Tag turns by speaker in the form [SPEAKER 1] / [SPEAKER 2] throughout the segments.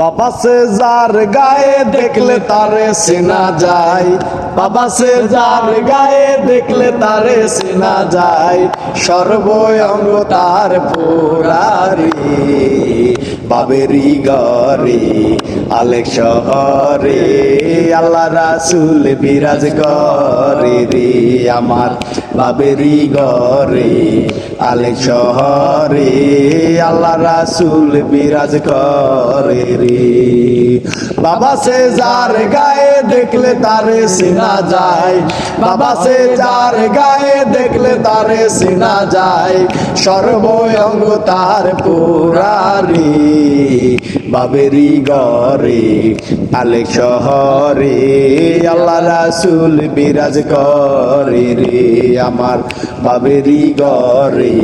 [SPEAKER 1] বাবা সে যার গায়ে দেখলে তারে সেনা যায়। বাবা সে যার গায়ে দেখলে তারে সেনা যায়। সর্বঙ্গ তার পোরারি বাবেরি গরে আলেক শহরে, আল্লাহ রাসুল বিরাজ করে রে আমার। বাবেরি গরে আলেক শহরে আল্লাহ রাসুল বিরাজ করে রে। বাবা সে যার গায়ে দেখলে তারে সিনা যায়। বাবা সে যার গায়ে দেখলে তারে সিনা যায়। সর্বঙ্গ তার পুরারি বাবেরি গরে আলেক শহরে, আল্লাহ রাসুল বিরাজ করে রে। আমার বাবেরি গরে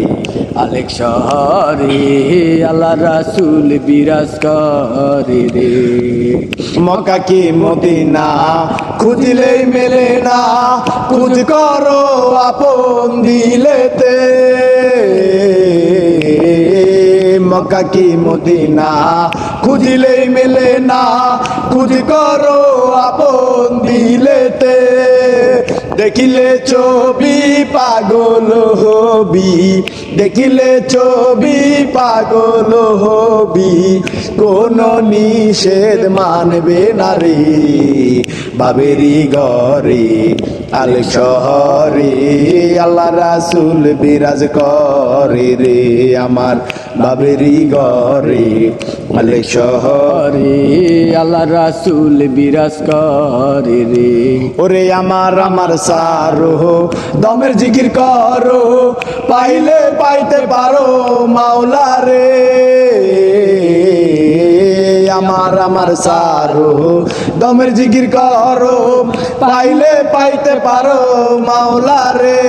[SPEAKER 2] আলেক শহরে, আল্লাহ রাসুল বিরাজ করে রে।
[SPEAKER 1] মক্কা কি মদিনা খুঁজলেই মেলে না। খুঁজ করো আপন দিলেতে। মক্কা কি মদিনা খুঁজলেই মেলে না। খুঁজ করো আপন দিলেতে। দেখিলে ছবি পাগল হবি দেখিলে ছবি পাগল হবি। কোন নিষেধ মানবে না রে বাবেরি ঘরে, আল শহরে, আল্লাহ রাসুল বিরাজ করে রে আমার বাবেরি গরে আল শহরে
[SPEAKER 2] হরে আল্লাহ রাসুল বিরাজ করে রে।
[SPEAKER 1] ওরে আমার আমার সারো দমের জিকির করো পাইলে পাইতে পারো মাওলা রে। আমার আমার সারো দমের জিকির করো পাইলে পাইতে পারো মাওলা রে।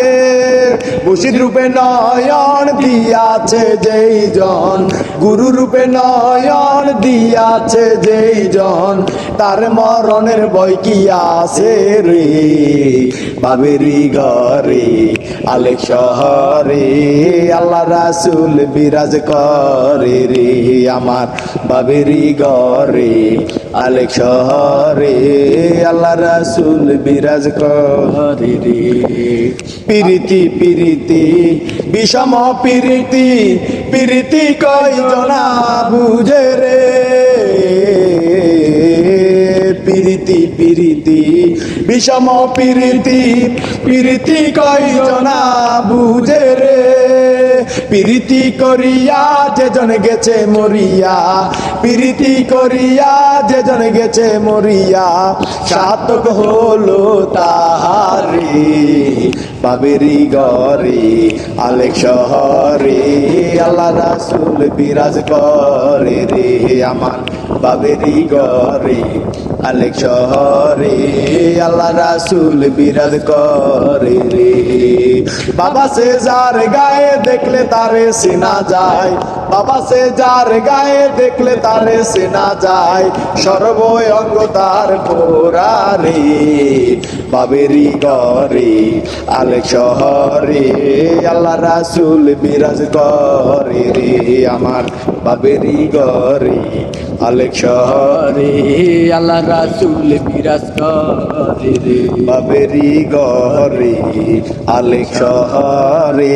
[SPEAKER 1] বসিদ রূপে নয়ন দিয়াছে যেই জন। গুরু রূপে নয়ন দিয়াছে যেই জন। তার মরণের বই কি আছে রে? বাবেরি ঘরে, আলেক শহরে, আল্লাহ রাসুল বিরাজ করে রে। আমার বাবেরি ঘরে আলেক শহরে আল্লাহ রাসুল বিরাজ করে রে। পিরিতি পিরিতি, বিষম পিরিতি পিরিতি কয়জনা বুঝে রে। পিরিতি পিরিতি, বিষম পিরিতি পিরিতি কয়জনা বুঝে রে পিরিতি করিয়া যেজন গেছে মরিয়া পিরিতি করিয়া যেজন গেছে মরিয়া সাতক হলো তাহারি। বাবেরি গরে আলেক শহরে, আল্লাহ রাসুল বিরাজ করে রে, আমার বাবেরি গরে আলেক শহরে, আল্লাহ রাসুল বিরাজ করে রে। বাবা সে যার গায়ে দেখলে তারে সিনা যায় বাবা সে যার গায়ে দেখলে তারে সিনা যায় সর্বঙ্গ তার পোরারে বাবেরি গরে আলেক শহরে, আল্লাহ রাসুল বিরাজ করে রে। আমার বাবেরি গরে আলেক শহরে
[SPEAKER 2] হরে আল্লাহ রাসুল বিরাজ করে রে।
[SPEAKER 1] বাবেরি গরে আলেক শহরে।